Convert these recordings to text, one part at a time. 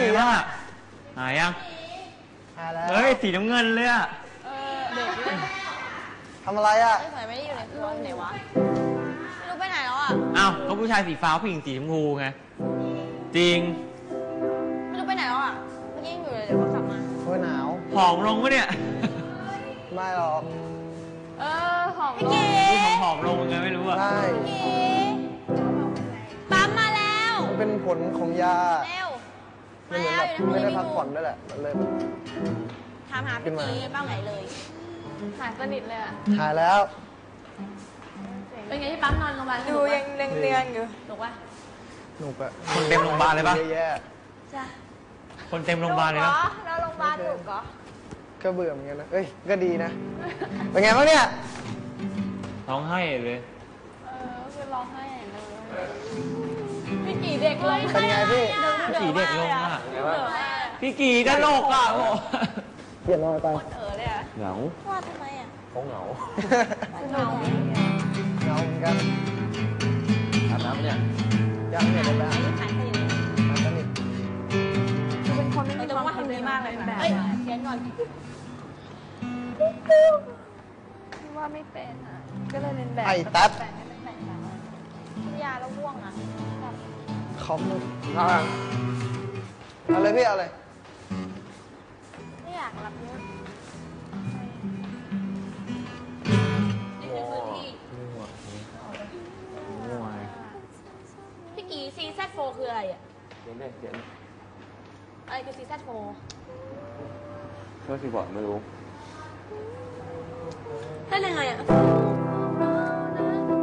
ไงบ้างอะหายยังหายแล้วเฮ้ยสีน้ำเงินเลยอะเออเด็กด้วยทำอะไรอะไม่เคยไม่ได้อยู่ในครัวที่ไหนวะไม่รู้ไปไหนแล้วอะอ้าวก็ผู้ชายสีฟ้าผู้หญิงสีชมพูไงจริงไม่รู้ไปไหนแล้วอะเมื่อกี้ยังอยู่เลยเดี๋ยวก็กลับมา โอ้ยหนาว ผอมลงปะเนี่ยไม่หรอก เออหอมพี่กีดูผอมๆลงยังไงไม่รู้อะใช่พี่กีปั๊มมาแล้ว มันเป็นผลของยา เร็ วมัมานเหมือนแล้วแบบอยู่ในห้องไม่ได้พักผ่อนด้วยแหละมันเลยถามหาพี่กีเป้าไหนเลย หายสนิทเลยอะหายแล้ว เป็นไงที่ปั๊มนอนโรงพยาบาลดูยังเรียงๆอยู่ ถูกป่ะหนุกอะคนเต็มโรงพยาบาลเลยปะเยอะแย่จ้ะคนเต็มโรงพยาบาลเลยนะเราโรงพยาบาลถูกเหรอก็เบื่อเหมือนกันนะเอ้ย ก็ดีนะ เป็นไงบ้างเนี่ย ร้องไห้เลย เออคือร้องไห้ใหญ่เลย พี่กี่เด็กเลยเป็นไงพี่พี่กี่เด็กลงอะเด๋อมากพี่กี่ตลกอะโอ้เปลี่ยนนอนไปเออเลยอะเหงาว่าทำไมอะเขาเหงาเหงาเหงาเหมือนกันอาบน้ำเนี่ยยังเนี่ยเลยนะขายสนิทหายสนิทคือเป็นคนไม่เรามีจะความว่าทำดีมากเลยแบบเอ้ยเขียนก่อนว่าไม่เป็นอะก็เลยเป็นแบบไอ้แท็บแต่งให้มันแต่งแบบว่ากินยาแล้วง่วงอะ คอมมึงเอาเลยพี่เอาเลยไม่อยากรับเยอะพี่กี CZ4 คืออะไรอะเขียนเลยเขียนอะไรคือ CZ4 เชื่อสิบอกไม่รู้ เล่นยังไงอะ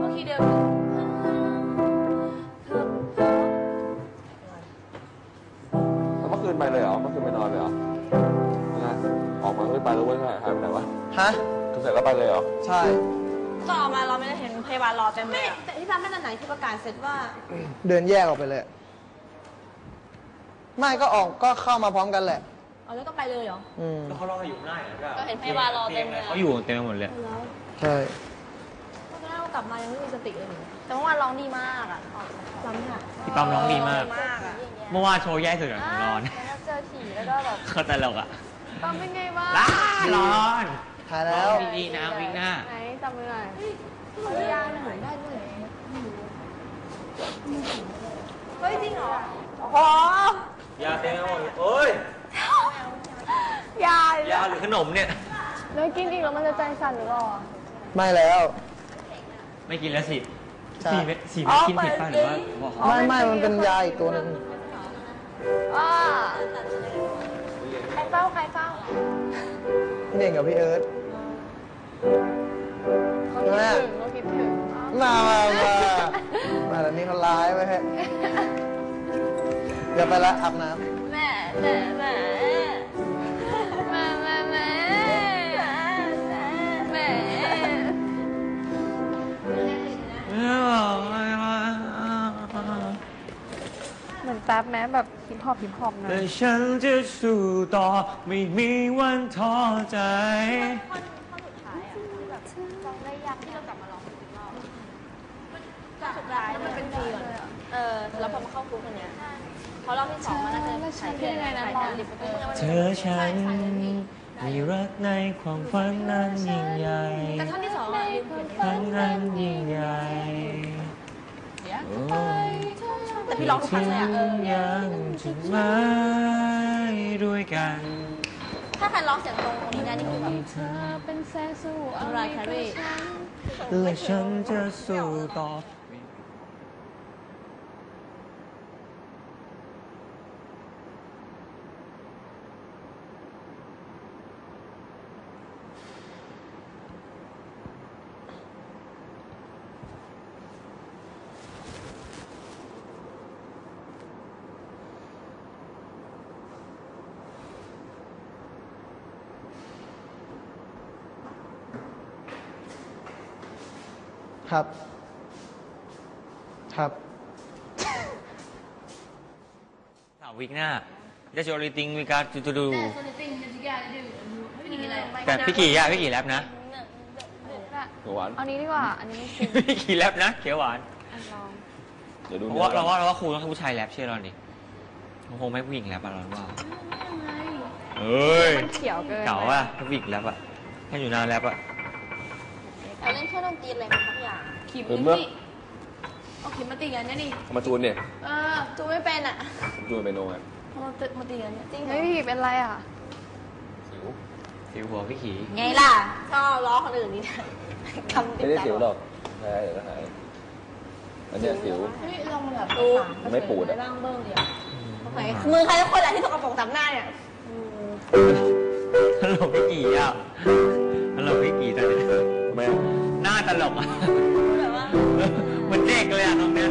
โอเคเดิมแล้ว ไปเลยเหรอเมื่อคืนไปนอนเลยเหรอนะออกมาเฮ้ยไปแล้วเว้ยหายหายไปไหนวะฮะ คือเสร็จแล้วไปเลยเหรอ ใช่ ก็ออกมาเราไม่ได้เห็นพยาบาลรอเต็มเลยแต่ที่ร้านไม่ตอนไหนที่ประกาศเสร็จว่าเดินแยกออกไปเลย ไม่ก็ออกก็เข้ามาพร้อมกันแหละ เอาแล้วก็ไปเลยเหรอ อืม แล้วเขารออยู่ข้างหน้าอย่างก็เห็นพยาบาลรอเต็มเลยอะ เขาอยู่เต็มไปหมดเลย แล้วใช่ ก็แล้วกลับมายังไม่มีสติเลยแต่เมื่อวานร้องดีมากอะร้องอะพี่ปั๊มร้องดีมาก มากอะเมื่อวานโชว์แย่สุดอะของร้อนแล้วเจ อผีแล้วก็แบบเขาตลกอะปั๊มเป็นไงบ้างร้านร้อนหายร้แล้อวนดีๆนะวิ่งหน้า ไหนจำมือหน่อยยาหายได้ด้วยเฮ้ยจริงเหรอโอ้ยาเต็มไปหมดเอ้ยยายาหรือขนมเนี่ยแล้วกินอีกแล้วมันจะใจสั่นหรือเปล่าอะไม่แล้ว ไม่กินแล้วสิใช่สี่เม็ดสี่เม็ดกินผิดป่ะหรือว่าบอกเขาไม่ไม่มันเป็นยาอีกตัวหนึ่ง ว้าใครเฝ้าใครเฝ้าพี่เน่งกับพี่เอิร์ธเขาคิดถึงเขาคิดถึงมามามามาแล้วนี่เขาร้ายไปฮะเดี๋ยวไปละอาบน้แม่แม่แม่ แป๊บแม้แบบฮิปฮอปฮิปฮอปนะแต่ฉันจะสู้ต่อไม่มีวันท้อใจข้อข้อสุดท้ายอะที่แบบร้องได้ยากที่เรากลับมาร้องอีกรอบข้อสุดท้ายมันเป็นทีก่อนเออแล้วพอมาเข้าคุกคนเนี้ยพอรอบที่สองมันน่าจะใส่เสื้อใส่เสื้อลิปสติกเธอฉันมีรักในความฝันนั้นยิ่งใหญ่แต่ท่อนที่สองอะลืมเขียนฝันนั้นยิ่งใหญ่ แต่พี่ร้องทุกครั้งเลยอะเออยังจะไม่ด้วยกันถ้าใครร้องเสียงตรงตรงนี้ได้นี่คือแบบ เธอเป็นแสงสว่างอะไรแครี่และฉันจะสู้ต่อ ครับ ครับสาววิกหน้า That's the only thing we got to do แต่พี่กี่อะพี่กี่แรปนะเดี๋ยวหวานเอานี้ดีกว่า อันนี้ไม่ชิมพี่กี่แรปนะเขียวหวานอันลองเดี๋ยวดูเพราะว่าเราว่าเราว่าครูต้องให้ผู้ชายแรปเชื่อเราดิโหมันคงไม่ผู้หญิงแรปอะเราว่าเอ้ยมันเขียวเกินเก่าอะผู้หญิงแรปอะให้อยู่นานแรปอะ เราเล่นเครื่องดนตรีอะไรมาทุกอย่างขีมเห็นนี่ปะเอาขีมมาตีกันเนี่ยดิเอามาจูนเนี่ยเออจูไม่เป็นอะผมจูนเป็นโนอะเอามาตีมาตีกันเนี่ยจริงเหรอเฮ้ยเป็นไรอะ สิวสิวหัวพี่ขี่ไงล่ะ ชอบล้อคนอื่นนี่นะคำติไม่ได้ใจสิวหรอกใช่เดี๋ยวก็หายอันเนี้ยสิว เฮ้ยลองมาแบบดูไม่ปูดอะ ร่างเบิ้งเดียวไหนมือใครทุกคนแหละที่ตกกระป๋องตับหน้าเนี่ยตลกพี่ขี่อะตลกพี่ขี่ตอนนี้ทำไมหน้าต ลกอะแบบว่าเหมือนเด็กเลยอะน้องเนี้ย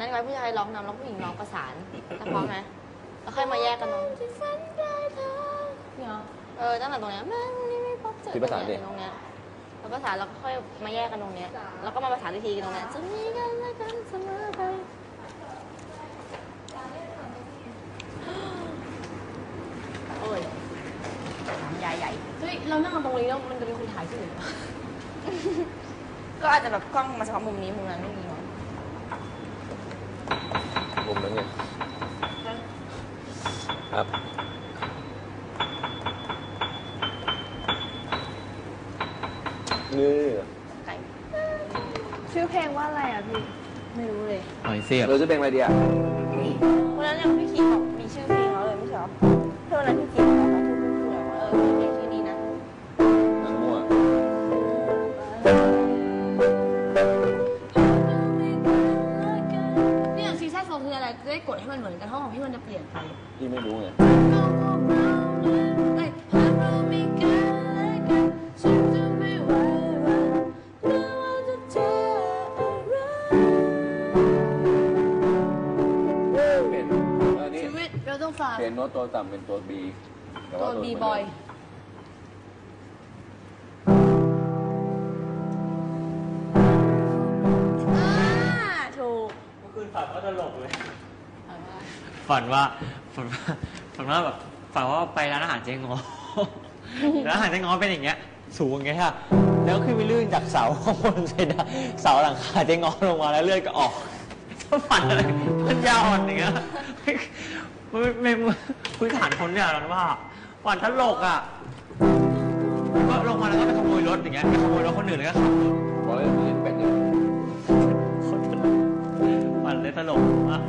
นักแน่นไว้ผู้ชายร้องนำแล้วผู้หญิงร้องประสานแล้วพร้อมไหมแล้วค่อยมาแยกกันตรงที่ฝันได้เธอเนี่ยเออตั้งแต่ตรงเนี้ยแม่งนี่ไม่พบเจอที่ประสานดิ ตรงเนี้ยแล้วประสานแล้วก็ค่อยมาแยกกันตรงเนี้ยแล้วก็มาประสานอีกทีกันตรงเนี้ยจะมีกันและกันเสมอไปโอ้ยใหญ่ใหญ่เฮ้ยเรานั่งกันตรงนี้แล้วมันจะมีคนถ่ายที่อื่นปะก็อาจจะแบบกล้องมาเฉพาะมุมนี้มุมนั้นไม่มี มั้งมุมนั้นไงครับนี่ไก่ชื่อเพลงว่าอะไรอะพี่ ไม่รู้เลย หอยเสียบเราจะเป็นอะไรดีอะวันนั้นยังพี่คิดบอกมีชื่อเพลงเขาเลยไม่ใช่เหรอเพื่อนวันนั้นพี่คิด เราต้องฝ่าเปลี่ยนโน้ตตัวต่ำเป็นตัว B แต่ตัว่าวบีบอย อ่า ถูกเมื่อคืนฝันว่าตลกเลยฝันว่าฝันว่าฝันว่าแบบฝันว่าไปร้านอาหารเจ๊งอ ร้านอาหารเจ๊งอเป็นอย่างเงี้ย สูงอย่างเงี้ยค่ะแล้วขึ้นไปลื่นจากเสาข้างบนเสร็จอะเสาหลังคาเจ๊งอลงมาแล้วเลือดก็ออกฝันอะไรมันยาวอ่อนอย่างเงี้ย มันไม่ไม่พื้นฐานคนเนี่ยเราว่าฝันตลกอะก็ลงมาแล้วก็ไปขโมยรถอย่างเงี้ยไปขโมยรถคนอื่นแล้วก็ขับรถบอกเลยเห็นเป็ดอยู่ฝันเลยตลกอะ